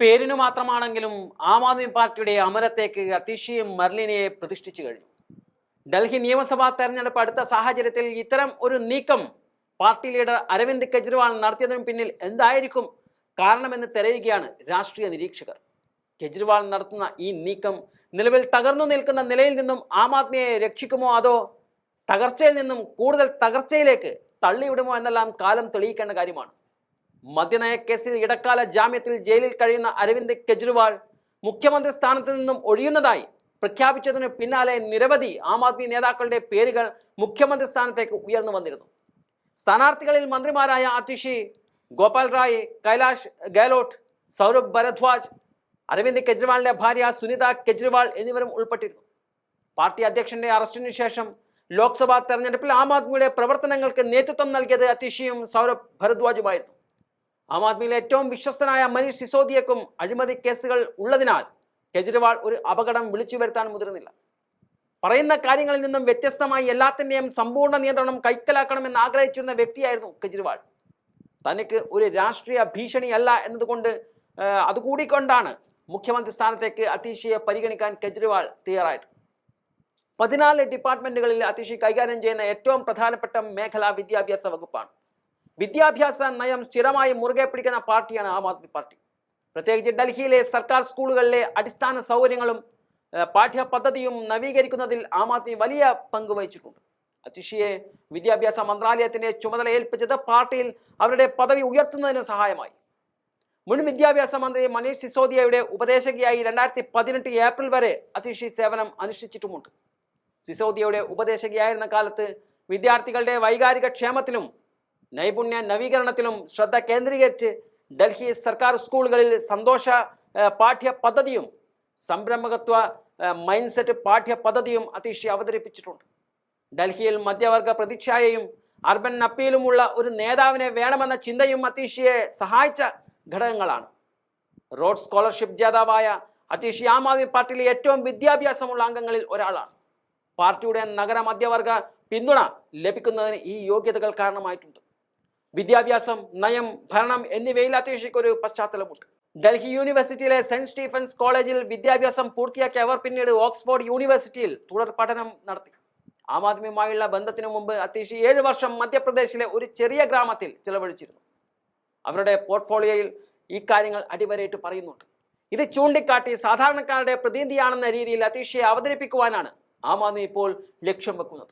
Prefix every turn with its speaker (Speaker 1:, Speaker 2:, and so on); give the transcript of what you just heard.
Speaker 1: പേരിനു മാത്രമാണെങ്കിലും ആം ആദ്മി പാർട്ടിയുടെ അമരത്തേക്ക് അതിശയം മർലിനെ പ്രതിഷ്ഠിച്ചു കഴിഞ്ഞു. ഡൽഹി നിയമസഭാ തെരഞ്ഞെടുപ്പ് അടുത്ത സാഹചര്യത്തിൽ ഇത്തരം ഒരു നീക്കം പാർട്ടി ലീഡർ അരവിന്ദ് കെജ്രിവാൾ നടത്തിയതിനു പിന്നിൽ എന്തായിരിക്കും കാരണമെന്ന് തെരയുകയാണ് രാഷ്ട്രീയ നിരീക്ഷകർ. കെജ്രിവാൾ നടത്തുന്ന ഈ നീക്കം നിലവിൽ തകർന്നു നിൽക്കുന്ന നിലയിൽ നിന്നും ആം ആദ്മിയെ രക്ഷിക്കുമോ അതോ തകർച്ചയിൽ നിന്നും കൂടുതൽ തകർച്ചയിലേക്ക് തള്ളിവിടുമോ എന്നെല്ലാം കാലം തെളിയിക്കേണ്ട കാര്യമാണ്. മദ്യനയ കേസിൽ ഇടക്കാല ജാമ്യത്തിൽ ജയിലിൽ കഴിയുന്ന അരവിന്ദ് കെജ്രിവാൾ മുഖ്യമന്ത്രി സ്ഥാനത്ത് നിന്നും ഒഴിയുന്നതായി പ്രഖ്യാപിച്ചതിന് പിന്നാലെ നിരവധി ആം ആദ്മി നേതാക്കളുടെ പേരുകൾ മുഖ്യമന്ത്രി സ്ഥാനത്തേക്ക് ഉയർന്നു വന്നിരുന്നു. സ്ഥാനാർത്ഥികളിൽ മന്ത്രിമാരായ അതിഷി ഗോപാൽ റായ് കൈലാഷ് ഗെഹ്ലോട്ട് സൗരഭ് ഭരദ്വാജ് അരവിന്ദ് കെജ്രിവാളിന്റെ ഭാര്യ സുനിത കെജ്രിവാൾ എന്നിവരും ഉൾപ്പെട്ടിരുന്നു. പാർട്ടി അധ്യക്ഷന്റെ അറസ്റ്റിനു ശേഷം ലോക്സഭാ തെരഞ്ഞെടുപ്പിൽ ആം ആദ്മിയുടെ പ്രവർത്തനങ്ങൾക്ക് നേതൃത്വം നൽകിയത് അതിഷിയും സൗരഭ് ഭരദ്വാജുമായിരുന്നു. ആം ആദ്മിയിലെ ഏറ്റവും വിശ്വസ്തനായ മനീഷ് സിസോദിയക്കും അഴിമതി കേസുകൾ ഉള്ളതിനാൽ കെജ്രിവാൾ ഒരു അപകടം വിളിച്ചു വരുത്താൻ മുതിർന്നില്ല. പറയുന്ന കാര്യങ്ങളിൽ നിന്നും വ്യത്യസ്തമായി എല്ലാത്തിന്റെയും സമ്പൂർണ നിയന്ത്രണം കൈക്കലാക്കണമെന്ന് ആഗ്രഹിച്ചിരുന്ന വ്യക്തിയായിരുന്നു കെജ്രിവാൾ. തനിക്ക് ഒരു രാഷ്ട്രീയ ഭീഷണിയല്ല എന്നതുകൊണ്ട് അതുകൂടിക്കൊണ്ടാണ് മുഖ്യമന്ത്രി സ്ഥാനത്തേക്ക് അതീഷിയെ പരിഗണിക്കാൻ കെജ്രിവാൾ തയ്യാറായത്. പതിനാല് ഡിപ്പാർട്ട്മെന്റുകളിൽ അതീഷി കൈകാര്യം ചെയ്യുന്ന ഏറ്റവും പ്രധാനപ്പെട്ട മേഖല വിദ്യാഭ്യാസ വകുപ്പാണ്. വിദ്യാഭ്യാസ നയം സ്ഥിരമായി മുറുകെ പിടിക്കുന്ന പാർട്ടിയാണ് ആം ആദ്മി പാർട്ടി. പ്രത്യേകിച്ച് ഡൽഹിയിലെ സർക്കാർ സ്കൂളുകളിലെ അടിസ്ഥാന സൗകര്യങ്ങളും പാഠ്യപദ്ധതിയും നവീകരിക്കുന്നതിൽ ആം ആദ്മി വലിയ പങ്ക് വഹിച്ചിട്ടുണ്ട്. അതിഷിയെ വിദ്യാഭ്യാസ മന്ത്രാലയത്തിന്റെ ചുമതല ഏൽപ്പിച്ചത് പാർട്ടിയിൽ അവരുടെ പദവി ഉയർത്തുന്നതിന് സഹായമായി. മുൻ വിദ്യാഭ്യാസ മന്ത്രി മനീഷ് സിസോദിയയുടെ ഉപദേശകയായി രണ്ടായിരത്തി പതിനെട്ട് ഏപ്രിൽ വരെ അതിഷി സേവനം അനുഷ്ഠിച്ചിട്ടുമുണ്ട്. സിസോദിയയുടെ ഉപദേശകയായിരുന്ന കാലത്ത് വിദ്യാർത്ഥികളുടെ വൈകാരിക ക്ഷേമത്തിലും നൈപുണ്യ നവീകരണത്തിലും ശ്രദ്ധ കേന്ദ്രീകരിച്ച് ഡൽഹി സർക്കാർ സ്കൂളുകളിൽ സന്തോഷ പാഠ്യ പദ്ധതിയും സംരംഭകത്വ മൈൻഡ് സെറ്റ് പാഠ്യ പദ്ധതിയും അതീഷി അവതരിപ്പിച്ചിട്ടുണ്ട്. ഡൽഹിയിൽ മധ്യവർഗ പ്രതിച്ഛായയും അർബൻ അപ്പീലുമുള്ള ഒരു നേതാവിനെ വേണമെന്ന ചിന്തയും അതീഷിയെ സഹായിച്ച ഘടകങ്ങളാണ്. റോഡ് സ്കോളർഷിപ്പ് ജേതാവായ അതീഷ് ആം ആദ്മി പാർട്ടിയിലെ ഏറ്റവും വിദ്യാഭ്യാസമുള്ള അംഗങ്ങളിൽ ഒരാളാണ്. പാർട്ടിയുടെ നഗര മധ്യവർഗ പിന്തുണ ലഭിക്കുന്നതിന് ഈ യോഗ്യതകൾ കാരണമായിട്ടുണ്ട്. വിദ്യാഭ്യാസം നയം ഭരണം എന്നിവയിൽ അതീഷിക്ക് ഒരു പശ്ചാത്തലമുണ്ട്. ഡൽഹി യൂണിവേഴ്സിറ്റിയിലെ സെന്റ് സ്റ്റീഫൻസ് കോളേജിൽ വിദ്യാഭ്യാസം പൂർത്തിയാക്കിയ അവർ പിന്നീട് ഓക്സ്ഫോർഡ് യൂണിവേഴ്സിറ്റിയിൽ തുടർ പഠനം നടത്തി. ആം ആദ്മിയുമായുള്ള ബന്ധത്തിനു മുമ്പ് അത്യാവശ്യം ഏഴ് വർഷം മധ്യപ്രദേശിലെ ഒരു ചെറിയ ഗ്രാമത്തിൽ ചിലവഴിച്ചിരുന്നു. അവരുടെ പോർട്ട്ഫോളിയോയിൽ ഈ കാര്യങ്ങൾ അടിവരയിട്ട് പറയുന്നുണ്ട്. ഇത് ചൂണ്ടിക്കാട്ടി സാധാരണക്കാരുടെ പ്രതിനിധിയാണെന്ന രീതിയിൽ അതീഷയെ അവതരിപ്പിക്കുവാനാണ് ആം ആദ്മി ഇപ്പോൾ ലക്ഷ്യം വെക്കുന്നത്.